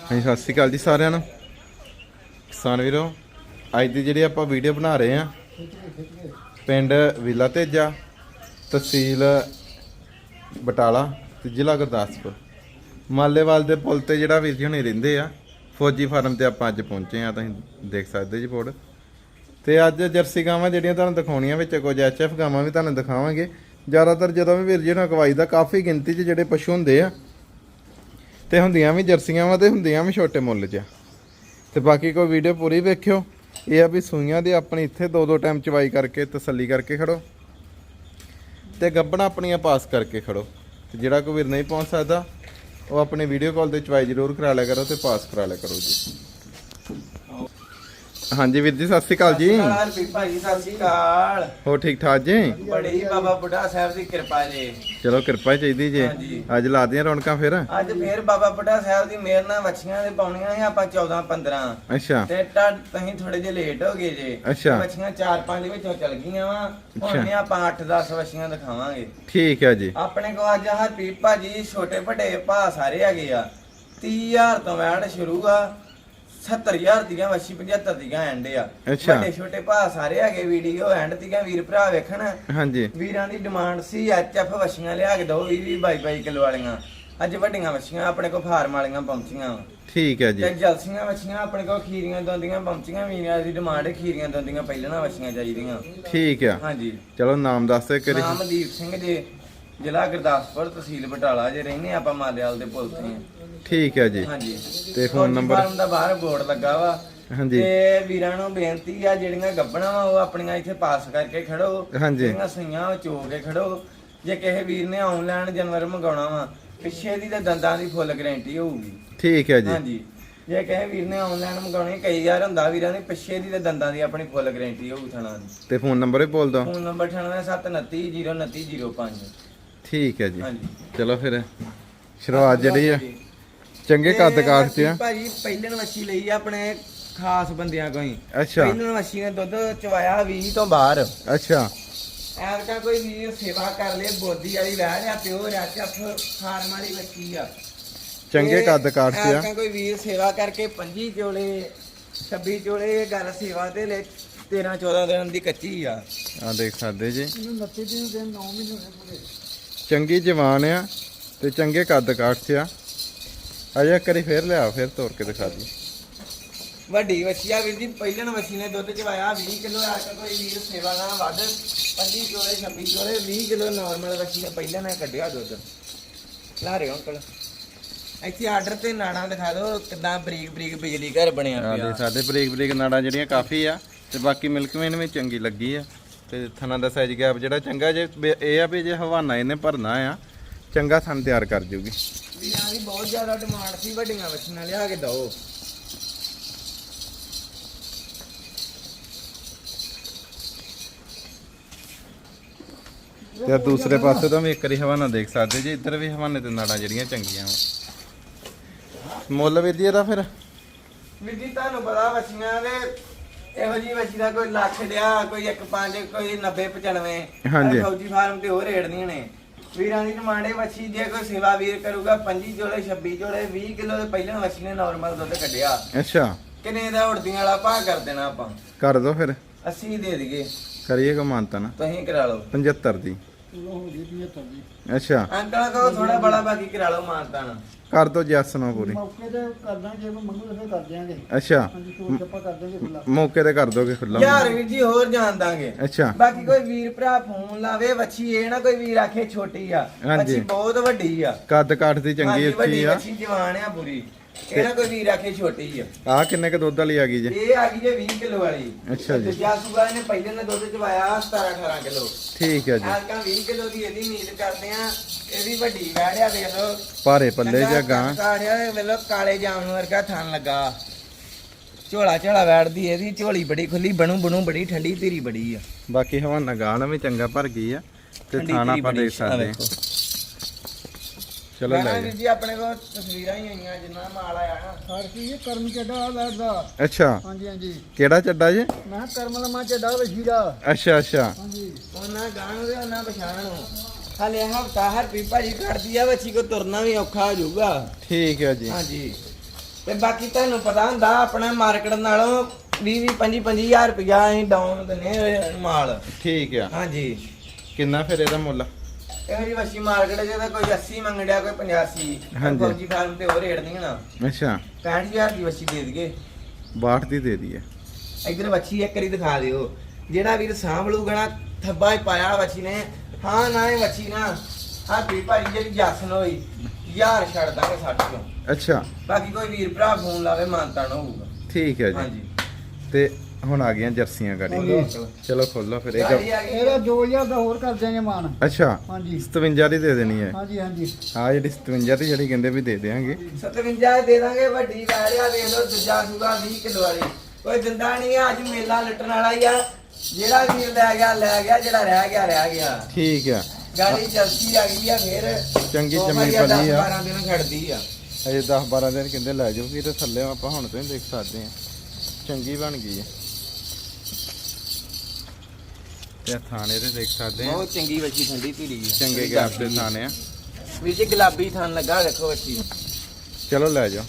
ਹਾਂਜੀ, ਸਤਿ ਸ਼੍ਰੀ ਅਕਾਲ ਜੀ ਸਾਰਿਆਂ ਨੂੰ। ਕਿਸਾਨ ਵੀਰੋ, ਅੱਜ ਦੀ ਜਿਹੜੀ ਆਪਾਂ ਵੀਡੀਓ ਬਣਾ ਰਹੇ ਆ ਪਿੰਡ ਵਿਲਾ ਤੇਜਾ, ਤਹਿਸੀਲ ਬਟਾਲਾ ਤੇ ਜ਼ਿਲ੍ਹਾ ਗੁਰਦਾਸਪੁਰ। ਮਾਲੇਵਾਲ ਦੇ ਪੁਲ ਤੇ ਜਿਹੜਾ ਵੀਰ ਜੀ ਹੁਣੇ ਰਹਿੰਦੇ ਆ, ਫੌਜੀ ਫਾਰਮ ਤੇ ਆਪਾਂ ਅੱਜ ਪਹੁੰਚੇ ਆ ਤੁਸੀਂ ਦੇਖ ਸਕਦੇ ਜੀ ਬੋਰਡ। ਤੇ ਅੱਜ ਜਰਸੀ ਗਾਵਾਂ ਜਿਹੜੀਆਂ ਤੁਹਾਨੂੰ ਦਿਖਾਉਣੀਆਂ ਵਿੱਚ, ਕੁਝ ਐਚਐਫ ਗਾਵਾਂ ਵੀ ਤੁਹਾਨੂੰ ਦਿਖਾਵਾਂਗੇ। ਜ਼ਿਆਦਾਤਰ ਜਦੋਂ ਵੀ ਵੀਰ ਜੀ ਨੂੰ ਅਗਵਾਈ ਦਾ ਕਾਫੀ ਗਿਣਤੀ 'ਚ ਜਿਹੜੇ ਪਸ਼ੂ ਹੁੰਦੇ ਆ ਤੇ ਹੁੰਦੀਆਂ ਵੀ ਜਰਸੀਆਂ ਵਾ ਤੇ ਹੁੰਦੀਆਂ ਵੀ ਛੋਟੇ ਮੁੱਲ 'ਚ। ਆ। ਤੇ ਬਾਕੀ ਕੋਈ ਵੀਡੀਓ ਪੂਰੀ ਵੇਖਿਓ। ਇਹ ਆ ਵੀ ਸੂਈਆਂ ਦੇ ਆਪਣੀ ਇੱਥੇ ਦੋ ਦੋ ਟਾਈਮ ਚਵਾਈ ਕਰਕੇ ਤਸੱਲੀ ਕਰਕੇ ਖੜੋ। ਤੇ ਗੱਬਣਾ ਆਪਣੀਆਂ ਪਾਸ ਕਰਕੇ ਖੜੋ। ਤੇ ਜਿਹੜਾ ਕੋਈ ਵੀਰ ਨਹੀਂ ਪਹੁੰਚ ਸਕਦਾ, ਉਹ ਆਪਣੀ ਵੀਡੀਓ ਕਾਲ ਤੇ ਚਵਾਈ ਜ਼ਰੂਰ ਕਰਾ ਲਿਆ ਕਰੋ ਤੇ ਪਾਸ ਕਰਾ ਲਿਆ ਕਰੋ ਜੀ। ਹਾਂਜੀ ਵੀਰ ਜੀ ਸਤਿ ਸ਼੍ਰੀ ਅਕਾਲ ਜੀ। ਨਮਸਕਾਰ ਵੀ ਭਾਈ ਸਤਿ ਸ਼੍ਰੀ ਅਕਾਲ। ਹੋ ਠੀਕ ਠਾਕ ਜੀ? ਬੜੀ ਬਾਬਾ ਬੁੱਢਾ ਸਾਹਿਬ ਦੀ ਕਿਰਪਾ ਜੀ। ਚਲੋ ਕਿਰਪਾ ਹੀ ਚਾਹੀਦੀ ਜੀ। ਅੱਜ ਲਾ ਦੀਆਂ ਰੌਣਕਾਂ ਫਿਰ? ਅੱਜ ਫੇਰ ਬਾਬਾ ਬੁੱਢਾ ਸਾਹਿਬ ਦੀ ਮਿਹਰ ਨਾਲ ਵੱਛੀਆਂ ਦੇ ਪਾਉਣੀਆਂ ਸੀ ਆਪਾਂ 14 15 ਅੱਛਾ। ਤੇ ਟਾ ਤੁਸੀਂ ਥੋੜੇ ਜਿਹਾ ਲੇਟ ਹੋ ਗਏ ਜੇ। ਅੱਛਾ। ਵੱਛੀਆਂ 4 5 ਵਿੱਚੋਂ ਚਲ ਗਈਆਂ ਵਾ। ਹੁਣ ਆਪਾਂ 8 10 ਵੱਛੀਆਂ ਦਿਖਾਵਾਂਗੇ। ਠੀਕ ਹੈ ਜੀ। ਆਪਣੇ ਕੋਲ ਅੱਜ ਹਰਪ੍ਰੀਤ ਭਾਜੀ ਛੋਟੇ ਵੱਡੇ ਭਾ ਸਾਰੇ ਹੈਗੇ ਆ। 30000 ਤੋਂ ਵੈਟ ਸ਼ੁਰੂ ਆ। 70000 ਦੀਆਂ ਵੱਛੀ 75 ਦੀਆਂ ਐਂਡ ਆ। ਅੱਛਾ। ਵੱਡੇ ਛੋਟੇ ਭਾ ਸਾਰੇ ਹੈਗੇ ਵੀਡੀਓ ਐਂਡ ਦੀਆਂ ਵੀਰ ਭਰਾ ਵੇਖਣ। ਹਾਂਜੀ। ਵੀਰਾਂ ਦੀ ਡਿਮਾਂਡ ਸੀ ਐਚਐਫ ਵਛੀਆਂ ਲਿਆ ਕੇ ਦੋ 20 20 22 22 ਕਿਲੋ ਵਾਲੀਆਂ। ਅੱਜ ਵੱਡੀਆਂ ਵਛੀਆਂ ਆਪਣੇ ਕੋਲ ਫਾਰਮ ਵਾਲੀਆਂ ਪਹੁੰਚੀਆਂ ਵਾਂ। ਠੀਕ ਹੈ ਜੀ। ਤੇ ਜਲਸੀਆਂ ਵਛੀਆਂ ਆਪਣੇ ਕੋਲ ਖੀਰੀਆਂ ਦੋਂਦੀਆਂ ਪਹੁੰਚੀਆਂ ਵੀਰਾਂ ਦੀ ਡਿਮਾਂਡ ਹੈ ਖੀਰੀਆਂ ਦੋਂਦੀਆਂ ਪਹਿਲਾਂ ਵਛੀਆਂ ਚਾਹੀਦੀਆਂ। ਠੀਕ ਆ। ਹਾਂਜੀ। ਚਲੋ ਨਾਮ ਦੱਸ ਦਿਓ ਕਰੀ ਨਾਮਦੀਪ ਸਿੰਘ ਜੀ। ਜ਼ਿਲ੍ਹਾ ਗੁਰਦਾਸਪੁਰ ਤਹਿਸੀਲ ਬਟਾਲਾ ਜੇ ਰਹਿੰਦੇ ਆਪਾਂ ਮਾਲਿਆਲ ਦੇ ਪੁਲ ਤੇ ਹਾਂ। ਠੀਕ ਹੈ ਜੀ। ਹਾਂਜੀ। ਤੇ phone number? ਫਾਰਮ ਦਾ ਬਾਹਰ ਬੋਰਡ ਲੱਗਾ ਵਾ। ਹਾਂਜੀ। ਤੇ ਵੀਰਾਂ ਨੂੰ ਬੇਨਤੀ ਆ ਜਿਹੜੀਆਂ ਗੱਬਣਾ ਵਾ ਉਹ ਆਪਣੀਆਂ ਇੱਥੇ ਪਾਸ ਕਰਕੇ ਖੜੋ। ਹਾਂਜੀ। ਜਿਹੜੀਆਂ ਸਈਆਂ ਉਹ ਚੋ ਕੇ ਖੜੋ। ਜੇ ਕਿਸੇ ਵੀਰ ਨੇ ਆਨਲਾਈਨ ਜਾਨਵਰ ਮੰਗਾਉਣਾ ਵਾ ਪਿੱਛੇ ਦੀ ਤੇ ਦੰਦਾਂ ਦੀ ਫੁੱਲ ਗਾਰੰਟੀ ਹੋਊਗੀ। ਠੀਕ ਹੈ ਜੀ। ਹਾਂਜੀ। ਜੇ ਕਿਸੇ ਵੀਰ ਨੇ ਆਨਲਾਈਨ ਮੰਗਾਉਣੀ ਕਈ ਯਾਰ ਹੁੰਦਾ ਵੀਰਾਂ ਦੀ ਪਿੱਛੇ ਦੀ ਤੇ ਦੰਦਾਂ ਦੀ ਆਪਣੀ ਫੁੱਲ ਗਾਰੰਟੀ ਹੋਊ ਥਣਾ ਦੀ। ਤੇ ਫੋਨ ਨੰਬਰ ਵੀ ਬੋਲ ਦਿਓ। ਫੋਨ ਨੰਬਰ 9879302905 ਠੀਕ ਹੈ ਜੀ। ਹਾਂਜੀ। ਚਲੋ ਫਿਰ ਸ਼ੁਰੂਆਤ ਜਿਹੜੀ ਆ। ਚੰਗੇ ਕੱਦ ਕਾਠ ਚ ਆ। ਭਾਜੀ ਪਹਿਲਣ ਵੱਛੀ ਲਈ ਆ ਆਪਣੇ ਖਾਸ ਬੰਦਿਆਂ ਕੋਈ ਅੱਛਾ। ਪਹਿਲਣ ਵੱਛੀ ਨੇ ਦੁੱਧ ਚਵਾਇਆ 20 ਤੋਂ ਬਾਹਰ। ਅੱਛਾ। ਐਰਕਾ ਕੋਈ ਵੀਰ ਸੇਵਾ ਕਰ ਲੇ ਬੋਦੀ ਵਾਲੀ ਵਹਿ ਲਿਆ ਪਿਓ ਰਿਆ ਚੱਫ ਫਾਰਮ ਵਾਲੀ ਬੱਚੀ ਆ। ਚੰਗੇ ਤੇ ਕੱਦ ਕਾਠ ਚ ਆ। ਐਰਕਾ ਕੋਈ ਵੀਰ ਸੇਵਾ ਕਰਕੇ 25 ਚੋਲੇ 26 ਚੋਲੇ ਇਹ ਗੱਲ ਸੇਵਾ ਤੇ ਲੈ 13 14 ਦਿਨ ਦੀ ਕੱਚੀ ਆ। ਆ ਦੇਖ ਸਕਦੇ ਜੀ। ਚੰਗੀ ਜਵਾਨ ਆ ਤੇ ਚੰਗੇ ਕੱਦ ਕਾਠ ਆ। ਅਜੇ ਇੱਕ ਵਾਰੀ ਫੇਰ ਲਿਆ ਫੇਰ ਤੋੜ ਕੇ ਦਿਖਾ ਦੀ ਵੱਡੀ ਵੱਛੀ ਆ ਵੀਰ ਜੀ ਪਹਿਲਣ ਵੱਛੀ ਨੇ ਦੁੱਧ ਚਵਾਇਆ 20 ਕਿਲੋ ਐਰਕਾ ਕੋਈ ਵੀਰ ਸੇਵਾ ਨਾਲ ਵੱਧ 25 ਚੋਲੇ 26 ਚੋਲੇ 20 ਕਿਲੋ ਨਾਰਮਲ ਵੱਛੀ ਨੇ ਪਹਿਲਾਂ ਨੇ ਕੱਢਿਆ ਦੁੱਧ। ਲਾ ਰਹੇ ਅੰਕਲ। ਇੱਥੇ ਆਰਡਰ ਤੇ ਨਾੜਾਂ ਦਿਖਾ ਦਿਓ ਕਿਦਾਂ ਬਰੀਕ ਬਰੀਕ ਬਿਜਲੀ ਘਰ ਬਣਿਆ ਆ ਪਿਆ ਸਾਡੇ ਬਰੀਕ ਬਰੀਕ ਨਾੜਾਂ ਜਿਹੜੀਆਂ ਕਾਫੀ ਆ ਤੇ ਬਾਕੀ ਮਿਲਕਵੇਨ ਵੀ ਚੰਗੀ ਲੱਗੀ ਆ। ਤੇ ਥਣਾ ਦਾ ਸਾਈਜ਼ ਗੈਪ ਜਿਹੜਾ ਚੰਗਾ ਜੇ ਇਹ ਆ ਵੀ ਜੇ ਹਵਾਨਾ ਇਹਨੇ ਭਰਨਾ ਆ ਚੰਗਾ ਥਣ ਤਿਆਰ ਕਰ ਜੂਗੀ ਵੀਰਾਂ ਦੀ ਬਹੁਤ ਜ਼ਿਆਦਾ ਡਿਮਾਂਡ ਸੀ ਵੱਡੀਆਂ ਵੱਛੀਆਂ ਲਿਆ ਕੇ ਦਿਓ। ਤੇ ਆਹ ਦੂਸਰੇ ਪਾਸੇ ਤੋਂ ਵੀ ਇੱਕ ਵਾਰੀ ਹਵਾਨਾ ਦੇਖ ਸਕਦੇ ਜੀ ਇੱਧਰ ਵੀ ਹਵਾਨੇ ਤੇ ਨਾੜਾਂ ਜਿਹੜੀਆਂ ਚੰਗੀਆਂ ਵਾ। ਮੁੱਲ ਵੀ ਦੀ ਇਹਦਾ ਫਿਰ। ਵੀਰ ਜੀ ਤੁਹਾਨੂੰ ਪਤਾ ਵੱਛੀਆਂ ਦੇ ਇਹੋ ਜੀ ਵੱਛੀ ਦਾ ਕੋਈ ਲੱਖ ਡਿਆ ਕੋਈ 1.5 ਕੋਈ 90 95 ਹਾਂਜੀ। ਫੌਜੀ ਫਾਰਮ ਤੇ ਹੋਰ ਰੇਟ ਦੀਆਂ ਨੇ। ਵੀਰਾਂ ਦੀ ਡਿਮਾਂਡ ਹੈ ਵੱਛੀ ਜੇ ਕੋਈ ਸੇਵਾ ਵੀਰ ਕਰੂਗਾ 25 ਜੋੜੇ 26 ਜੋੜੇ 20 ਕਿਲੋ ਦੇ ਪਹਿਲਾਂ ਵੱਛੀ ਨੇ ਨਾਰਮਲ ਦੁੱਧ ਕੱਢਿਆ। ਅੱਛਾ। ਕਿੰਨੇ ਦਾ ਉੜਦੀਆਂ ਵਾਲਾ ਭਾਅ ਕਰ ਦੇਣਾ ਆਪਾਂ? ਕਰ ਦੋ ਫਿਰ। 80 ਦੇ ਦਈਏ। ਕਰੀਏ ਕੋ ਮਾਨਤਾ ਨਾ। ਤੁਸੀਂ ਕਰਾ ਲਓ। 75 ਦੀ। ਅੱਛਾ। ਅੰਕਲ ਕਹੋ ਥੋੜਾ ਬੜਾ ਬਾਕੀ ਕਰਾ ਲਓ ਨਾ ਕਰ ਦੋ ਜੈਸ ਨਾ ਪੂਰੀ। ਮੌਕੇ ਤੇ ਕਰਦਾ ਜੇ ਕੋਈ ਮੰਗੂ ਤਾਂ ਕਰ ਦਿਆਂਗੇ। ਅੱਛਾ। ਹਾਂਜੀ ਛੋਟ ਛੱਪਾ ਕਰ ਦਿਆਂਗੇ ਖੁੱਲਾ ਮੌਕੇ ਤੇ ਕਰ ਦੋਗੇ ਖੁੱਲਾ ਯਾਰ ਵੀਰ ਜੀ ਹੋਰ ਜਾਣ ਦਾਂਗੇ। ਅੱਛਾ। ਬਾਕੀ ਕੋਈ ਵੀਰ ਭਰਾ ਫੋਨ ਲਾਵੇ ਵੱਛੀ ਇਹ ਨਾ ਕੋਈ ਵੀਰ ਆਖੇ ਛੋਟੀ ਆ। ਹਾਂਜੀ। ਵੱਛੀ ਬਹੁਤ ਵੱਡੀ ਆ। ਕੱਦ ਕਾਠ ਦੀ ਚੰਗੀ ਹਾਂਜੀ, ਆ। ਵੱਛੀ ਜਵਾਨ ਆ ਪੂਰੀ। ਇਹ ਨਾ ਕੋਈ ਵੀਰ ਆਖੇ ਛੋਟੀ ਆ। ਆ ਕਿੰਨੇ ਕ ਦੁੱਧ ਵਾਲੀ ਆ ਗਈ ਜੇ? ਇਹ ਆ ਗਈ ਜੇ 20 ਕਿਲੋ ਵਾਲੀ। ਅੱਛਾ ਜੀ। ਦੂਜਾ ਸੂਬਾ ਇਹਨੇ ਪਹਿਲੇ ਨੇ ਦੁੱਧ ਚਵਾਇਆ 17 18 ਕਿਲੋ। ਠੀਕ ਹੈ ਜੀ। ਆਜਕਾ 20 ਕਿਲੋ ਦੀ ਇਹਦੀ ਉਮੀਦ ਕਰਦੇ ਆ ਇਹ ਵੀ ਵੱਡੀ ਵੈੜਿਆ ਵੇਖ ਲਓ। ਭਾਰੇ ਪੱਲੇ ਜਾਂ ਗਾਂ? ਵੇਖ ਲਓ ਕਾਲੇ ਜਾਮਨ ਵਰਗਾ ਥਣ ਲੱਗਾ। ਝੋਲਾ ਝੋਲਾ ਵੈੜਦੀ ਇਹਦੀ ਝੋਲੀ ਬੜੀ ਖੁੱਲੀ ਬਣੂ ਬਣੂ ਬੜੀ ਠੰਡੀ ਧੀਰੀ ਬੜੀ ਆ। ਬਾਕੀ ਹਵਾਨਾ ਗਾਂ ਨਾਲ ਵੀ ਚੰਗਾ ਭਰ ਗਈ ਆ ਤੇ ਥਾਣਾ ਆਪਾਂ ਦੇਖ ਸਕਦੇ ਆ ਹਾਂ। ਵੇਖੋ। ਚਲੋ ਲੈ ਗਾਣਾ ਵੀਰ ਜਾ। ਜੀ ਆਪਣੇ ਕੋਲ ਤਸਵੀਰਾਂ ਹੀ ਆਈਆਂ ਜਿੰਨਾ ਮਾਲ ਆਇਆ ਨਾ। ਹਰ ਕੀ ਇਹ ਕਰਮ ਚੱਡਾ ਲੈਟ ਦਾ। ਅੱਛਾ। ਹਾਂਜੀ ਹਾਂਜੀ। ਕਿਹੜਾ ਚੱਡਾ ਜੇ? ਮੈਂ ਕਿਹਾ ਕਰਮ ਦਾ ਮਾਂ ਚੱਡਾ ਵਸ਼ੀ ਦਾ। ਅੱਛਾ ਅੱਛਾ। ਹਾਂਜੀ। ਉਹਨਾਂ ਗਾਣ ਦੇ ਉਹਨਾਂ ਪਛਾਣ ਨੂੰ। ਹਾਲੇ ਹਫਤਾ ਹਰ ਪੀਪਾ ਜੀ ਕੱਢਦੀ ਆ ਬੱਚੀ ਕੋ ਤੁਰਨਾ ਵੀ ਔਖਾ ਹੋ ਜਾਊਗਾ। ਠੀਕ ਹੈ ਜੀ। ਹਾਂਜੀ। ਤੇ ਬਾਕੀ ਤੁਹਾਨੂੰ ਪਤਾ ਹੁੰਦਾ ਆਪਣਾ ਮਾਰਕੀਟ ਨਾਲੋਂ 20 20 25 25000 ਰੁਪਇਆ ਅਸੀਂ ਡਾਊਨ ਦਿੰਨੇ ਮਾਲ। ਠੀਕ ਆ। ਹਾਂਜੀ। ਕਿੰਨਾ ਫਿਰ ਇਹਦਾ ਮੁੱਲ? ਇਹੋ ਜੀ ਵੱਛੀ ਮਾਰਕੀਟ ਜਿਹਦਾ ਕੋਈ 80 ਮੰਗੜਿਆ ਕੋਈ 85 ਹਾਂਜੀ। ਫੌਜੀ ਫਾਰਮ ਤੇ ਹੋਰ ਰੇਟ ਨਹੀਂ ਹੋਣਾ ਅੱਛਾ। 65000 ਦੀ ਵੱਛੀ ਦੇ ਦਈਏ। 62 ਦੀ ਦੇ ਦਈਏ। ਇਧਰ ਵੱਛੀ ਇੱਕ ਵਾਰੀ ਦਿਖਾ ਦਿਓ। ਜਿਹੜਾ ਵੀਰ ਸਾਂਭ ਲੂਗਾ ਨਾ ਥੱਬਾ ਹੀ ਪਾਇਆ ਵੱਛੀ ਨੇ। ਹਾਂ ਨਾ ਇਹ ਵੱਛੀ ਨਾ। ਹਾਂ ਵੀ ਭਾਜੀ ਜਿਹੜੀ ਜਸਨ ਹੋਈ ਯਾਰ ਛੱਡ ਦਾਂਗੇ 60 ਚੋਂ ਅੱਛਾ। ਬਾਕੀ ਕੋਈ ਵੀਰ ਭਰਾ ਫੋਨ ਲਾਵੇ ਮਾਨਤਾ ਨਾ ਹੋਊਗਾ। ਠੀਕ ਹੈ ਜੀ। ਹਾਂਜੀ। ਤੇ ਹੁਣ ਆ ਗਈਆਂ ਜਰਸੀਆਂ ਗਾੜੀ। ਚਲੋ ਖੋਲੋ ਫਿਰ ਇਹ ਗ- ਇਹਦਾ 2000 ਦਾ ਹੋਰ ਕਰ ਦਿਆਂਗੇ ਮਾਨ। ਅੱਛਾ ਹਾਂਜੀ। 57 ਦੀ ਦੇ ਦੇਣੀ ਹੈ। ਹਾਂਜੀ ਹਾਂਜੀ। ਆ ਜਿਹੜੀ 57 ਦੀ ਜਿਹੜੀ ਕਹਿੰਦੇ ਵੀ ਦੇ ਦੇਾਂਗੇ। 57 ਦੇ ਦਾਂਗੇ ਵੱਡੀ ਵੈਰਿਆ ਵੇਖ ਲਓ ਦੂਜਾ ਸੂਗਾ 20 ਕਿਲੋ ਵਾਲੀ। ਕੋਈ ਦਿੰਦਾ ਨਹੀਂ ਆ, ਅੱਜ ਮੇਲਾ ਲੁੱਟਣ ਵਾਲਾ ਹੀ ਆ। ਜਿਹੜਾ ਵੀਰ ਲੈ ਗਿਆ ਲੈ ਗਿਆ ਜਿਹੜਾ ਰਹਿ ਗਿਆ ਰਹਿ ਗਿਆ। ਠੀਕ ਆ। ਗਾੜੀ ਜਲਸੀ ਆ ਗਈ ਆ ਫੇਰ ਚੰਗੀ ਚੰਗੀ ਵਾਰੀ ਪਲੀ ਆ। 12 ਦਿਨ ਛੱਡਦੀ ਆ। ਅਜੇ 10 12 ਦਿਨ ਕਹਿੰਦੇ ਲੈ ਜਾਓ ਵੀ ਤੇ ਥੱਲੇ ਆਪਾਂ ਹੁਣ ਤੋਂ ਹੀ ਦੇਖ ਸਕਦੇ ਆ ਚੰਗੀ ਬਣ ਗਈ ਹੈ ਤੇ ਥਾਣੇ ਤੇ ਦੇਖ ਸਕਦੇ ਆ। ਬਹੁਤ ਚੰਗੀ ਵੱਛੀ ਠੰਡੀ ਧੀਰੀ ਆ ਚੰਗੇ ਗੈਪ ਦੇ ਥਾਣੇ ਆ। ਵੀਰ ਜੀ ਗੁਲਾਬੀ ਥਣ ਲੱਗਾ ਵੇਖੋ ਵੱਛੀ ਚਲੋ ਲੈ ਜਾਓ।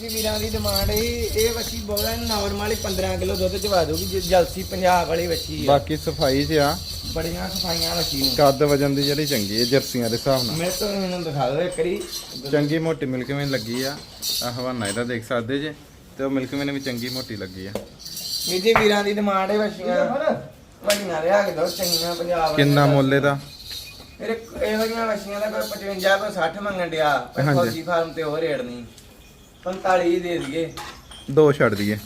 ਜੀ ਵੀਰਾਂ ਦੀ ਡਿਮਾਂਡ ਹੀ ਇਹ ਵੱਛੀ ਬੋਲਾ ਨਾਰਮਲ 15 ਕਿਲੋ ਦੁੱਧ ਚਵਾ ਦੋਗੀ ਜੇ ਜਲਸੀ ਪੰਜਾਬ ਵਾਲੀ ਵੱਛੀ ਆ। ਬਾਕੀ ਸਫ਼ਾਈ 'ਚ ਆ। ਬੜੀਆਂ ਸਫਾਈਆਂ ਵੱਛੀ ਨੂੰ। ਕੱਦ ਵਜਨ ਦੀ ਜਿਹੜੀ ਚੰਗੀ ਹੈ ਜਰਸੀਆਂ ਦੇ ਹਿਸਾਬ ਨਾਲ। ਮੈਂ ਤਾਂ ਇਹਨਾਂ ਦਿਖਾ ਦੋ ਇੱਕ ਚੰਗੀ ਮੋਟੀ ਮਿਲਕ ਵੀ ਲੱਗੀ ਆ। ਆ ਹਵਾਨਾ ਇਹਦਾ ਦੇਖ ਸਕਦੇ ਜੇ। ਤੇ ਉਹ ਮਿਲਕ ਵੀ ਵੀ ਚੰਗੀ ਮੋਟੀ ਲੱਗੀ ਆ। ਵੀਰ ਜੀ ਵੀਰਾਂ ਦੀ ਡਿਮਾਂਡ ਹੈ ਵੱਛੀਆਂ ਵੱਡੀਆਂ ਰਿਆ ਕੇ ਦੋ ਚੰਗੀਆਂ ਪੰਜਾਬ। ਕਿੰਨਾ ਮੁੱਲ ਇਹਦਾ? ਮੇਰੇ ਇਹੋ ਜਿਹੀਆਂ ਵੱਛੀਆਂ ਦਾ ਕੋਈ 55 ਕੋਈ 60 ਮੰਗਣ ਡਿਆ ਪਰ ਹਾਂਜੀ। ਫੌਜੀ ਫਾਰਮ ਤੇ ਹੋਰ ਰੇਟ ਨਹੀਂ। 45 ਹੀ ਦੇ ਦਈਏ। ਦੋ ਛੱਡ ਦਈਏ।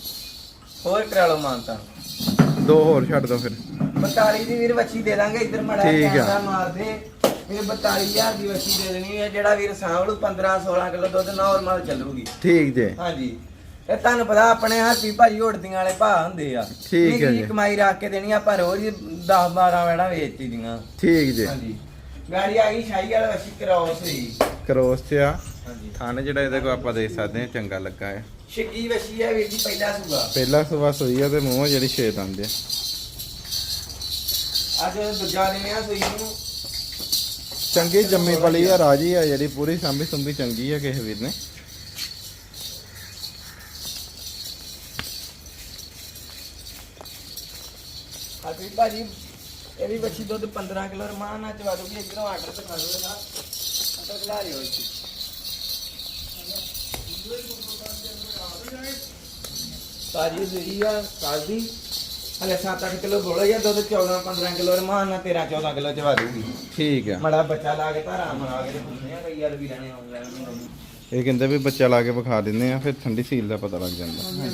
ਹੋਰ ਕਰਾ ਲਓ ਮਾਨਤਾ ਦੋ ਹੋਰ ਛੱਡ ਦੋ ਫਿਰ। 42 ਦੀ ਵੀਰ ਵੱਛੀ ਦੇ ਦਾਂਗੇ ਇੱਧਰ ਮੜਾ ਠੀਕ ਆ। ਕੈਮਰਾ ਮਾਰ ਦੇ। ਵੀਰ 42000 ਦੀ ਵੱਛੀ ਦੇ ਦੇਣੀ ਹੈ ਜਿਹੜਾ ਵੀਰ ਸਾਂਭਲੂ 15 16 ਕਿਲੋ ਦੁੱਧ ਨਾਰਮਲ ਚੱਲੂਗੀ। ਠੀਕ ਜੇ। ਹਾਂਜੀ। ਇਹ ਤੁਹਾਨੂੰ ਪਤਾ ਆਪਣੇ ਹੱਥੀ ਭਾਜੀ ਓੜਦੀਆਂ ਵਾਲੇ ਭਾਅ ਹੁੰਦੇ ਆ। ਠੀਕ ਹੈ ਜੀ। ਕਮਾਈ ਰੱਖ ਕੇ ਦੇਣੀ ਆਪਾਂ ਰੋਜ਼ 10 12 ਵੇੜਾ ਵੇਚੀ ਦੀਆਂ। ਠੀਕ ਜੇ। ਹਾਂਜੀ। ਗਾੜੀ ਆ ਗਈ ਸ਼ਾਹੀ ਵਾਲਾ ਵੱਛੀ ਕਰਾਉਸ ਹੋਈ ਕਰੋਸ ਚ ਆ। ਹਾਂਜੀ। ਥਾਣੇ ਜਿਹੜਾ ਇਹਦੇ ਕੋ ਆਪਾਂ ਦੇਖ ਸਕਦੇ ਹਾਂ ਚੰਗਾ ਲੱਗਾ ਹੈ ਛਿੱਕੀ ਵੱਛੀ ਹੈ ਵੀਰ ਜੀ ਪਹਿਲਾ ਸੂਗਾ ਪਹਿਲਾ ਸਵਾ ਸੋਈ ਆ ਤੇ ਮੂੰਹ ਜਿਹੜੀ ਛੇਦ ਆਂਦੇ ਅੱਜ ਦੂਜਾ ਦਿਨ ਆ ਸੂਈ ਨੂੰ। ਚੰਗੀ ਜੰਮੀ ਪਲੀ ਆ ਰਾਜੀ ਆ ਜਿਹੜੀ ਪੂਰੀ ਸਾਂਭੀ ਸੁੰਭੀ ਚੰਗੀ ਆ ਕਿਸੇ ਵੀਰ ਨੇ। ਅਸੀਂ ਭਾਜੀ ਇਹ ਵੀ ਵੱਛੀ ਦੁੱਧ 15 ਕਿਲੋ ਰਮਾਨ ਨਾਲ ਚਵਾ ਦੋਗੀ ਇਧਰੋਂ ਆਰਡਰ ਤੇ ਕਰ ਲਓਗਾ ਅੰਦਰ ਲਾ ਰਿਓ ਇੱਥੇ ਸਾਜੀ ਸਹੀ ਆ ਕੱਲ ਦੀ ਹਲੇ 7-8 ਕਿਲੋ ਬੋਲਾ ਜਾਂ ਦੁੱਧ 14-15 ਕਿਲੋ ਰਮਾਨ ਨਾਲ 13-14 ਕਿਲੋ ਚਵਾ ਦੂਗੀ ਠੀਕ ਆ। ਮੜਾ ਬੱਚਾ ਲਾ ਕੇ ਧਾਰਾ ਮਰਾ ਕੇ ਪੁੱਛਦੇ ਆ ਕਈ ਯਾਰ ਵੀ ਲੈਣੇ ਆਉਂਦੇ ਇਹ ਕਹਿੰਦੇ ਵੀ ਬੱਚਾ ਲਾ ਕੇ ਵਿਖਾ ਦਿੰਦੇ ਆ ਫਿਰ ਠੰਡੀ ਸੀਲ ਦਾ ਪਤਾ ਲੱਗ ਜਾਂਦਾ। ਆ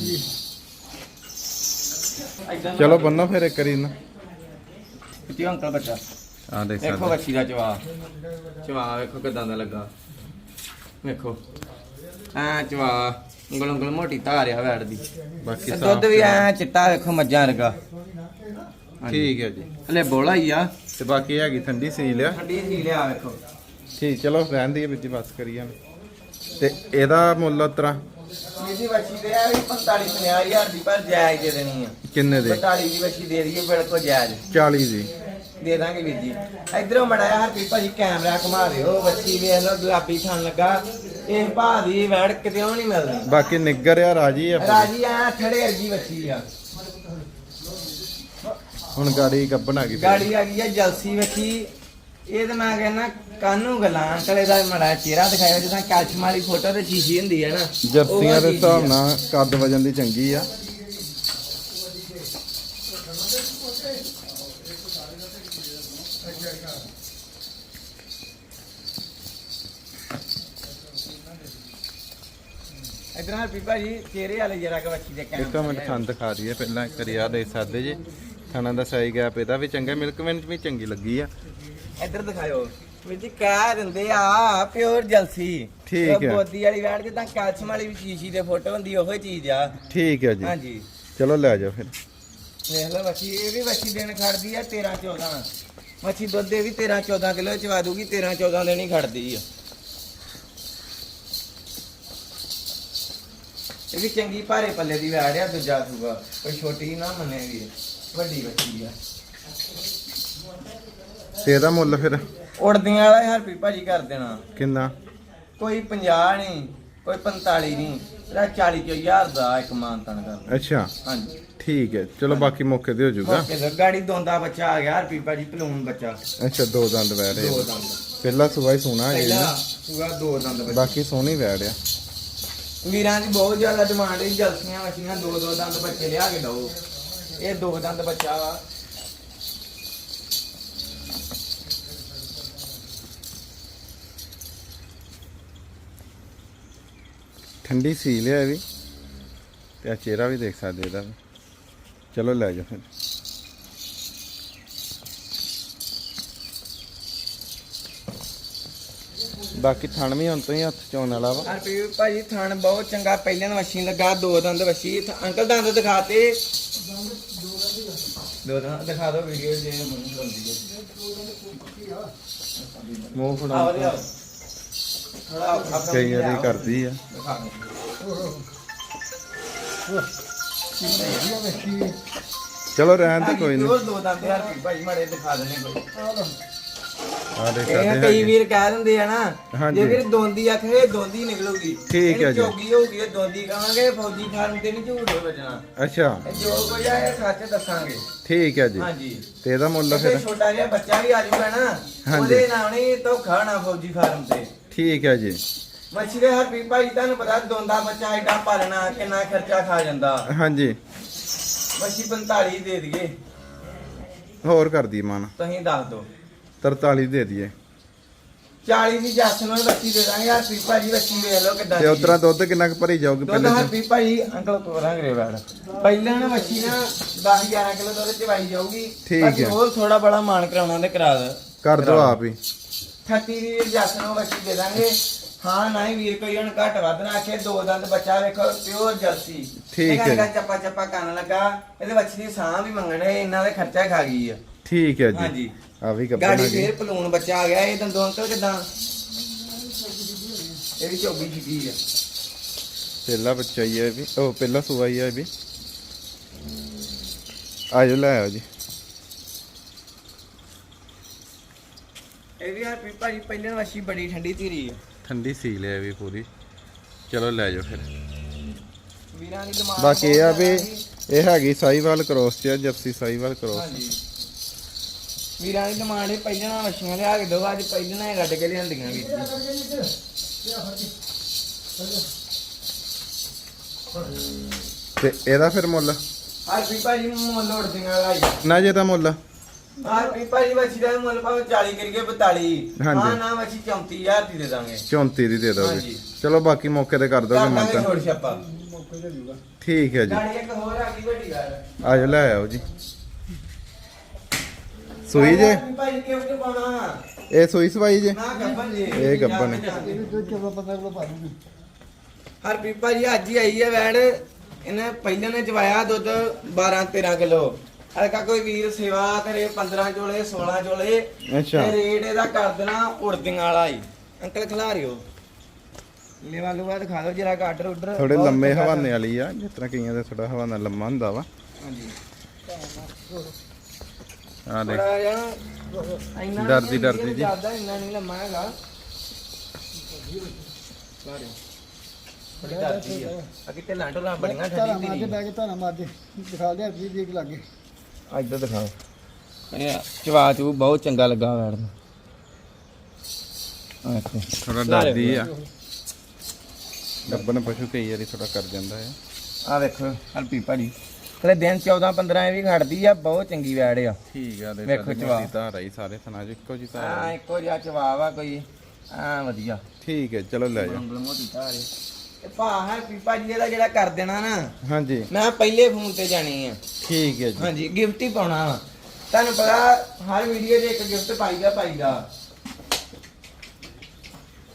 ਚਲੋ ਬੰਨੋ ਫਿਰ ਇੱਕ ਵਾਰੀ ਨਾ। ਕਿਤੇ ਅੰਕਲ ਬੱਚਾ। ਆ ਦੇਖ ਵੇਖੋ ਸਕਦੇ। ਵੱਛੀ ਦਾ ਚਵਾ ਚਵਾ ਵੇਖੋ ਕਿਦਾਂ ਦਾ ਲੱਗਾ। ਵੇਖੋ। ਐ ਚਵਾ ਉਂਗਲ ਉਂਗਲ ਮੋਟੀ ਧਾਰ ਆ ਵੈੜ ਦੀ। ਬਾਕੀ ਤੇ ਦੁੱਧ ਵੀ ਐ ਚਿੱਟਾ ਵੇਖੋ ਮੱਝਾਂ ਵਰਗਾ। ਠੀਕ ਹੈ ਜੀ। ਹਲੇ ਬੋਲਾ ਹੀ ਆ। ਤੇ ਬਾਕੀ ਹੈਗੀ ਠੰਡੀ ਸੀਲ ਆ। ਠੰਡੀ ਸੀ ਲਿਆ ਵੇਖੋ। ਠੀਕ ਚਲੋ ਰਹਿਣ ਦੀ ਵਿੱਚ ਬਸ ਕਰੀਏ ਤੇ ਇਹਦਾ ਮੁੱਲ ਉਤਰਾ। ਇਹਦੀ ਵੱਛੀ ਦੇ ਆ ਵੀ 45 50000 ਦੀ ਪਰ ਜਾਇਜ਼ ਦੇ ਦੇਣੀ ਆ। ਕਿੰਨੇ ਦੇ? 45 ਦੀ ਵੱਛੀ ਦੇ ਦਈਏ ਬਿਲਕੁਲ ਜਾਇਜ਼। 40 ਦੀ। ਦੇ ਦਾਂਗੇ ਵੀਰ ਜੀ। ਇਧਰੋਂ ਮੜਾਇਆ ਹਰਪੀ ਭਾਜੀ ਕੈਮਰਾ ਘੁਮਾ ਦਿਓ ਵੱਛੀ ਵੇਖ ਲਓ ਗੁਲਾਬੀ ਥਣ ਲੱਗਾ। ਇਹ ਭਾਅ ਦੀ ਵੈੜ ਕਿਤੇ ਨਹੀਂ ਮਿਲਦੀ। ਬਾਕੀ ਨਿੱਗਰ ਆ ਰਾਜੀ ਆ। ਰਾਜੀ ਆ ਠੜੇ ਅਰਜੀ ਵੱਛੀ ਆ। ਹੁਣ ਗਾੜੀ ਗੱਬਣ ਆ ਗਈ। ਗਾੜੀ ਆ ਗਈ ਆ ਜਲਸੀ ਵੱਛੀ। ਇਹ ਤਾਂ ਮੈਂ ਕਹਿੰਦਾ ਕਾਨੂੰ ਗੱਲਾਂ ਅੰਕਲ ਇਹਦਾ ਮੜਾ ਚਿਹਰਾ ਦਿਖਾਇਆ ਜਿੱਦਾਂ ਕੈਲਸ਼ੀਅਮ ਵਾਲੀ ਫੋਟੋ ਤੇ ਸ਼ੀਸ਼ੀ ਹੁੰਦੀ ਹੈ ਨਾ। ਜਰਸੀਆਂ ਦੇ ਹਿਸਾਬ। ਨਾਲ ਕੱਦ ਵਜਨ ਦੀ ਚੰਗੀ ਆ। ਇਧਰ ਹਰਪੀ ਭਾਜੀ ਚਿਹਰੇ ਵਾਲੇ ਜਰਾ ਕਿ ਦੇ ਇੱਕ ਕੈਮਰਾ ਮਿੰਟ ਥਣ ਦਿਖਾ ਦਈਏ ਪਹਿਲਾਂ ਇੱਕ ਵਾਰੀ ਆ ਦੇ ਸਕਦੇ ਜੀ। ਥਣਾਂ ਦਾ ਸਾਈ ਗੈਪ ਇਹਦਾ ਵੀ ਚੰਗਾ ਮਿਲਕ ਮਿੰਟ ਵੀ ਚੰਗੀ ਲੱਗੀ ਆ। ਇੱਧਰ ਦਿਖਾਓ ਵੀਰ ਜੀ ਕਹਿ ਦਿੰਦੇ ਆ ਪਿਓਰ ਜਲਸੀ। ਠੀਕ ਉਹ ਹੈ। ਬੋਦੀ ਵਾਲੀ ਵੈੜ ਜਿੱਦਾਂ ਕੈਲਸ਼ੀਅਮ ਵਾਲੀ ਵੀ ਸ਼ੀਸ਼ੀ ਦੇ ਫੋਟੋ ਹੁੰਦੀ ਉਹੋ ਹੀ ਚੀਜ਼ ਆ। ਠੀਕ ਹੈ ਜੀ। ਹਾਂਜੀ। ਚਲੋ ਲੈ ਜਾਓ ਫਿਰ। ਵੇਖ ਲਓ ਵੱਛੀ ਇਹ ਵੀ ਵੱਛੀ ਦੇਣ ਖੜਦੀ ਆ 13 14 ਵੱਛੀ ਦੁੱਧ ਦੇ ਵੀ 13 14 ਕਿਲੋ ਚਵਾ ਦੂਗੀ 13 14 ਦੇਣੀ ਖੜਦੀ ਆ। ਇਹ ਵੀ ਚੰਗੀ ਭਾਰੇ ਪੱਲੇ ਦੀ ਵੈੜ ਆ ਦੂਜਾ ਸੂਗਾ ਕੋਈ ਛੋਟੀ ਨਾ ਮੰਨੇ ਵੀ ਵੱਡੀ ਵੱਛੀ ਆ। ਤੇ ਇਹਦਾ ਮੁੱਲ ਫਿਰ। ਉੜਦੀਆਂ ਵਾਲਾ ਹਰਪੀ ਭਾਜੀ ਕਰ ਦੇਣਾ। ਕਿੰਨਾ? ਕੋਈ 50 ਨਹੀਂ ਕੋਈ 45 ਨਹੀਂ ਇਹਦਾ 40 ਚੋਂ ਹਜ਼ਾਰ ਦਾ ਇੱਕ ਮਾਨਤਨ ਕਰ ਅੱਛਾ। ਹਾਂਜੀ। ਠੀਕ ਹੈ ਚਲੋ ਬਾਕੀ ਮੌਕੇ ਤੇ ਹੋ ਜਾਊਗਾ। ਓਕੇ ਸਰ ਗਾੜੀ ਦੋਂਦਾ ਬੱਚਾ ਆ ਗਿਆ ਹਰਪੀ ਭਾਜੀ ਪਲੂਨ ਬੱਚਾ। ਅੱਛਾ ਦੋ ਦੰਦ ਵੈ ਰਹੇ ਦੋ। ਦੰਦ। ਪਹਿਲਾ ਸੂਆ ਹੀ ਸੋਹਣਾ ਹੈ ਪਹਿਲਾ ਪੂਰਾ ਦੋ ਦੰਦ ਬੱਚਾ। ਬਾਕੀ ਸੋਹਣੀ ਵੈ ਰਿਹਾ ਵੀਰਾਂ ਦੀ ਬਹੁਤ ਜ਼ਿਆਦਾ ਡਿਮਾਂਡ ਹੈ ਜਲਸੀਆਂ ਮੱਛੀਆਂ ਦੋ ਦੋ ਦੰਦ ਬੱਚੇ ਲਿਆ ਕੇ ਦਓ। ਇਹ ਦੋ ਦੰਦ ਬੱਚਾ ਵਾ। ਠੰਡੀ ਸੀ ਲਿਆ ਵੀ। ਤੇ ਆ ਚਿਹਰਾ ਵੀ ਦੇਖ ਸਕਦੇ ਇਹਦਾ ਵੀ। ਚਲੋ ਲੈ ਜਾਓ ਫਿਰ। ਬਾਕੀ ਥਣ ਵੀ ਹੁਣ ਤੋਂ ਹੀ ਹੱਥ ਚੋਣ ਵਾਲਾ ਵਾ। ਹਰਪੀ ਭਾਜੀ ਥਣ ਬਹੁਤ ਚੰਗਾ। ਪਹਿਲਾਂ ਮਸ਼ੀਨ ਲੱਗਾ ਦੋ ਦੰਦ ਵੱਛੀ ਥ- ਅੰਕਲ ਦੰਦ ਦਿਖਾਤੇ ਦੋ ਦੰਦ ਦਿਖਾ ਦਿਓ ਵੀਡੀਓ ਜੇ ਮੂੰਹ ਲੰਦੀ ਹੈ ਮੂੰਹ ਫੜਾ ਕਈ ਲਿਆਓ। ਕਰਦੀ ਆ ਚਲੋ ਰਹਿਣ ਤੇ ਕੋਈ ਨਹੀਂ ਦੋ ਦੰਦ ਹਰਪੀ ਭਾਜੀ ਮਾੜੇ ਦਿਖਾ ਦੇਣੇ ਕੋਈ ਆ ਦੇਖ ਇਹ ਕਈ। ਵੀਰ ਕਹਿ ਦਿੰਦੇ ਆ ਨਾ। ਜੇ ਵੀਰ ਦੋਂਦੀ ਆਖੇ ਦੋਂਦੀ ਨਿਕਲੂਗੀ ਠੀਕ ਹੈ ਜੀ। ਚੋਗੀ ਹੋਊਗੀ ਦੋਂਦੀ ਕਹਾਂਗੇ ਫੌਜੀ ਫਾਰਮ ਤੇ ਨਹੀਂ ਝੂਠ ਵੱਜਣਾ ਅੱਛਾ ਜੋ ਕੁਝ ਆ ਇਹ ਸੱਚ ਦੱਸਾਂਗੇ ਠੀਕ ਹੈ ਜੀ ਹਾਂਜੀ ਤੇ ਇਹਦਾ ਮੁੱਲ ਫਿਰ ਛੋਟਾ ਜਿਹਾ ਬੱਚਾ ਵੀ ਆ ਜੂਗਾ ਨਾ। ਉਹਦੇ ਨਾਲ ਨਹੀਂ ਧੋਖਾ ਨਾ ਫੌਜੀ ਫਾਰਮ ਤੇ ਠੀਕ ਹੈ ਜੀ। ਮੱਛੀ ਦੇ ਹਰ ਭਾਈ ਤੁਹਾਨੂੰ ਪਤਾ ਦੋਂਦਾ ਬੱਚਾ ਐਡਾ ਪਾਲਣਾ ਕਿੰਨਾ ਖਰਚਾ ਖਾ ਜਾਂਦਾ। ਹਾਂਜੀ। ਮੱਛੀ 45 ਦੇ ਦਈਏ। ਹੋਰ ਕਰ ਦੀ ਮਨ। ਤੁਸੀਂ ਦੱਸ ਦਿਓ। 43 ਦੇ ਦਈਏ। 40 ਦੀ ਜੱਸ ਨੂੰ ਬੱਚੀ ਦੇ ਦਾਂਗੇ ਹਰ ਭਾਜੀ ਬੱਚੀ ਵੇਖ ਲਓ ਕਿੱਦਾਂ ਤੇ ਦੀ ਉਤਰਾ ਦੁੱਧ ਕਿੰਨਾ ਕੁ ਭਰੀ ਜਾਊਗੀ ਦੁੱਧ ਪਹਿਲੇ ਹਰ ਭਾਈ ਅੰਕਲ ਤੋਰਾਂਗੇ ਵੈੜ ਪਹਿਲਾਂ ਨਾ ਮੱਛੀ ਨਾ 10 11 ਕਿਲੋ ਦੁੱਧ ਚਵਾਈ ਜਾਊਗੀ। ਠੀਕ ਬਾਕੀ ਹੈ। ਹੋਰ ਥੋੜਾ ਬੜਾ ਮਾਨ ਕਰਾਉਣਾ ਤੇ ਕਰਾ ਦੇ ਕਰ ਦੋ। ਆਪ ਹੀ। 30 ਦੀ ਜੱਸ ਨੂੰ ਬੱਚੀ ਦੇ ਦਾਂਗੇ। ਹਾਂ ਨਾ ਹੀ ਵੀਰ ਕੋਈ ਹੁਣ ਘੱਟ ਵੱਧ ਨਾ ਆਖੇ ਦੋ ਦੰਦ ਬੱਚਾ ਵੇਖੋ ਪਿਓਰ ਜਰਸੀ। ਠੀਕ ਹੈ। ਇਹਦਾ ਚੱਪਾ ਚੱਪਾ ਕੰਨ ਲੱਗਾ। ਇਹਦੇ ਬੱਚੀ ਦੀ ਸਾਹ ਵੀ ਮੰਗਣੇ ਇਹਨਾਂ ਦੇ ਖਰਚਾ ਖਾ ਗਈ ਆ। ਠੀਕ ਹੈ ਜੀ। ਹਾਂਜੀ। ਆ ਵੀ ਗੱਬਣ ਗਾੜੀ ਆ ਫੇਰ ਪਲੂਣ ਬੱਚਾ ਆ ਗਿਆ ਇਹ ਦੰਦੋਂ ਅੰਕਲ ਕਿਦਾਂ? ਇਹ ਵੀ ਚੌਗੀ ਛਿੱਕੀ ਆ। ਪਹਿਲਾ ਬੱਚਾ ਹੀ ਵੀ। ਉਹ ਪਹਿਲਾ ਸੂਆ ਹੀ ਹੈ ਇਹ ਵੀ। ਆਜੋ ਲੈ ਆਓ ਜੀ। ਇਹ ਵੀ ਹਰ ਭਾਜੀ ਪਹਿਲਾਂ ਵਸ਼ੀ ਬੜੀ ਠੰਡੀ ਧੀਰੀ ਆ ਠੰਡੀ ਸੀ ਲਿਆ ਵੀ ਪੂਰੀ। ਚਲੋ ਲੈ ਜਾਓ ਫਿਰ। ਵੀਰਾਂ ਦੀ ਡਿਮਾਂਡ ਬਾਕੀ ਇਹ ਆ ਵੀ। ਇਹ ਹੈਗੀ ਸਾਈਵਾਲ ਕ੍ਰੋਸ ਆ, ਜਰਸੀ ਸਾਈਵਾਲ ਕ੍ਰੋਸ ਹਾਂਜੀ। ਵੀਰਾਂ ਦੀ ਡਿਮਾਂਡ ਹੈ ਪਹਿਲਾਂ ਨਾਲ ਮੱਛੀਆਂ ਲਿਆ ਕੇ ਦੋ ਅੱਜ ਪਹਿਲਾਂ ਨਾਲ ਹੀ ਕੱਢ ਕੇ ਲਿਆਂਦੀਆਂ ਵੀਰ ਜੀ। ਤੇ ਇਹਦਾ ਫਿਰ ਮੁੱਲ? ਹਰ ਵੀ ਭਾਜੀ ਮੁੱਲ ਉੜਦੀਆਂ ਲਾਈ। ਨਾ ਜੇ ਦਾ ਮੁੱਲ। ਹਰ ਵੀ ਭਾਜੀ ਮੱਛੀ ਦਾ ਮੁੱਲ ਭਾਵੇਂ 40 ਕਰੀਏ 42 ਹਾਂਜੀ। ਹਾਂ ਨਾ ਮੱਛੀ 34000 ਦੀ ਦੇ ਦਾਂਗੇ। 34 ਦੀ ਦੇ ਦੋਗੇ। ਹਾਂਜੀ। ਚਲੋ ਬਾਕੀ ਮੌਕੇ ਤੇ ਕਰ ਦੋਗੇ ਕਰ ਦਾਂਗੇ ਮੰਤਨ ਛੋੜ ਛੱਪਾ। ਮੌਕੇ ਤੇ ਠੀਕ ਹੈ ਜੀ। ਗਾੜੀ ਇੱਕ ਹੋਰ ਆ ਗਈ ਵੱਡੀ ਗੱਲ। ਆਜੋ ਲੈ ਆਓ ਜੀ। ਸੂਈ ਜੇ? ਕਿਉਂ ਕਿ ਪਾਉਣਾ? ਇਹ ਸੂਈ ਸਵਾਈ ਜੇ? ਨਾ ਗੱਬਨ ਜੀ। ਇਹ ਗੱਭਣ ਹੈ। ਇਹ ਵੀ ਦੁੱਧ ਚੋਂ 15 ਕਿਲੋ ਪਾ ਦੂਗੀ ਹਰ ਪੀਪਾ ਜੀ ਅੱਜ ਹੀ ਆਈ ਹੈ ਵੈੜ। ਇਹਨੇ ਪਹਿਲਾਂ ਨੇ ਚਵਾਇਆ ਦੁੱਧ 12 13 ਕਿਲੋ। ਹਲਕਾ ਕੋਈ ਵੀਰ ਸੇਵਾ ਕਰੇ 15 ਚੋਲੇ 16 ਚੋਲੇ ਅੱਛਾ। ਤੇ ਰੇਟ ਇਹਦਾ ਕਰ ਦੇਣਾ ਉੜਦੀਆਂ ਵਾਲਾ ਹੀ। ਅੰਕਲ ਖਿਲਾ ਰਿਓ ਲੈਵਾ ਲੂਆ ਦਿਖਾ ਦਿਓ ਜਰਾ ਆਰਡਰ ਉਡਰ ਥੋੜੇ ਲੰਮੇ ਹਵਾਨੇ ਵਾਲੀ ਆ ਜਿਸ ਤਰ੍ਹਾਂ ਕਈਆਂ ਦਾ ਥੋੜਾ ਹਵਾਨਾ ਲੰਮਾ ਹੁੰਦਾ ਵਾ। ਹਾਂਜੀ। ਆ ਦੇਖ। ਥੋੜਾ ਜਿਹਾ ਇੰਨਾ ਡਰਦੀ- ਨਹੀਂ ਡਰਦੀ ਜੀ। ਜ਼ਿਆਦਾ ਇੰਨਾ ਨਹੀਂ ਲੰਮਾ ਹੈਗਾ। ਸਾਰੇ ਬੜੀ ਡਰਦੀ ਆ। ਆ ਕਿਤੇ ਲਾਂਟੋ ਬੜੀਆਂ ਠੰਡੀ ਮਾਰ ਕੇ ਦੀ ਬੈ ਕੇ ਧਾਰਾ ਦੇ। ਦਿਖਾ ਲਿਆ ਵੀ ਦੇਖ ਲੱਗੇ ਇੱਧਰ ਦਿਖਾਓ। ਇਹ ਚਵਾ ਚੂ ਬਹੁਤ ਚੰਗਾ ਲੱਗਾ ਵੈੜ ਨੂੰ ਆ ਦੇਖੋ ਥੋੜਾ ਡਰਦੀ ਆ। ਗੱਬਨ ਪਸ਼ੂ ਕਈ ਵਾਰੀ ਥੋੜਾ ਕਰ ਜਾਂਦਾ ਹੈ ਆ ਵੇਖੋ ਹਲਪੀ ਭਾਜੀ। ਕਲੇ ਦਿਨ 14 15 ਇਹ ਵੀ ਖੜਦੀ ਆ ਬਹੁਤ ਚੰਗੀ ਵੈੜ ਆ। ਠੀਕ ਆ ਦੇ ਵੇਖੋ ਚਵਾ। ਤਾਂ ਰਹੀ ਸਾਰੇ ਸੁਣਾ ਜੀ ਇੱਕੋ ਜੀ ਤਾਂ ਆ ਇੱਕੋ ਜਿਹਾ ਚਵਾ ਵਾ ਕੋਈ। ਆ ਵਧੀਆ। ਠੀਕ ਹੈ ਚਲੋ ਲੈ ਜਾਓ। ਇਹ ਭਾ ਹੈ ਪੀਪਾ ਜੀ ਇਹਦਾ ਜਿਹੜਾ ਕਰ ਦੇਣਾ ਨਾ ਹਾਂਜੀ। ਮੈਂ ਪਹਿਲੇ ਫੋਨ ਤੇ ਜਾਣੀ ਆ। ਠੀਕ ਹੈ ਜੀ। ਹਾਂਜੀ ਗਿਫਟ ਹੀ ਪਾਉਣਾ ਵਾ। ਤੁਹਾਨੂੰ ਪਤਾ ਹਰ ਵੀਡੀਓ 'ਚ ਇੱਕ ਗਿਫਟ ਪਾਈਦਾ ਪਾਈਦਾ।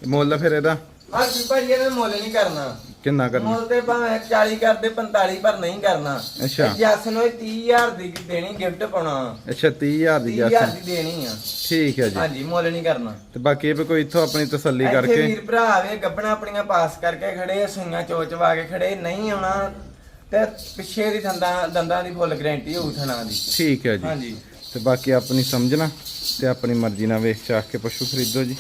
ਮੁੱਲ ਫਿਰ ਇਹਦਾ? ਹਰ ਪੀਪਾ ਜੀ ਇਹਦਾ ਮੁੱਲ ਨਹੀਂ ਕਰਨਾ। ਕਿੰਨਾ ਕਰਨਾ? ਮੁੱਲ ਤੇ ਭਾਵੇਂ 40 ਕਰਦੇ 45 ਪਰ ਨਹੀਂ ਕਰਨਾ। ਅੱਛਾ। ਜੱਸ ਨੂੰ 30000 ਦੀ ਦੇਣੀ ਗਿਫਟ ਪਾਉਣਾ। ਅੱਛਾ 30000 ਦੀ 30000 ਜੱਸ ਦੀ ਦੇਣੀ ਆ। ਠੀਕ ਹੈ ਜੀ। ਹਾਂਜੀ ਮੁੱਲ ਨਹੀਂ ਕਰਨਾ। ਤੇ ਬਾਕੀ ਇਹ ਵੀ ਕੋਈ ਇੱਥੋਂ ਆਪਣੀ ਤਸੱਲੀ ਇੱਥੇ ਕਰਕੇ। ਵੀਰ ਭਰਾ ਆਵੇ ਗੱਬਣਾ ਆਪਣੀਆਂ ਪਾਸ ਕਰਕੇ ਖੜੇ ਸੂਈਆਂ ਚੋਚਵਾ ਕੇ ਖੜੇ ਨਹੀਂ ਆਉਣਾ ਤੇ ਪਿੱਛੇ ਦੀ ਦੰਦਾਂ ਦੰਦਾਂ ਦੀ ਫੁੱਲ ਗਾਰੰਟੀ ਹੋਊ ਥਣਾ ਦੀ। ਠੀਕ ਹੈ ਜੀ। ਹਾਂਜੀ। ਤੇ ਬਾਕੀ ਆਪਣੀ ਸਮਝਣਾ ਤੇ ਆਪਣੀ ਮਰਜ਼ੀ ਨਾਲ ਵੇਖ ਚਾਖ ਕੇ ਪਸ਼ੂ ਖਰੀਦੋ ਜੀ।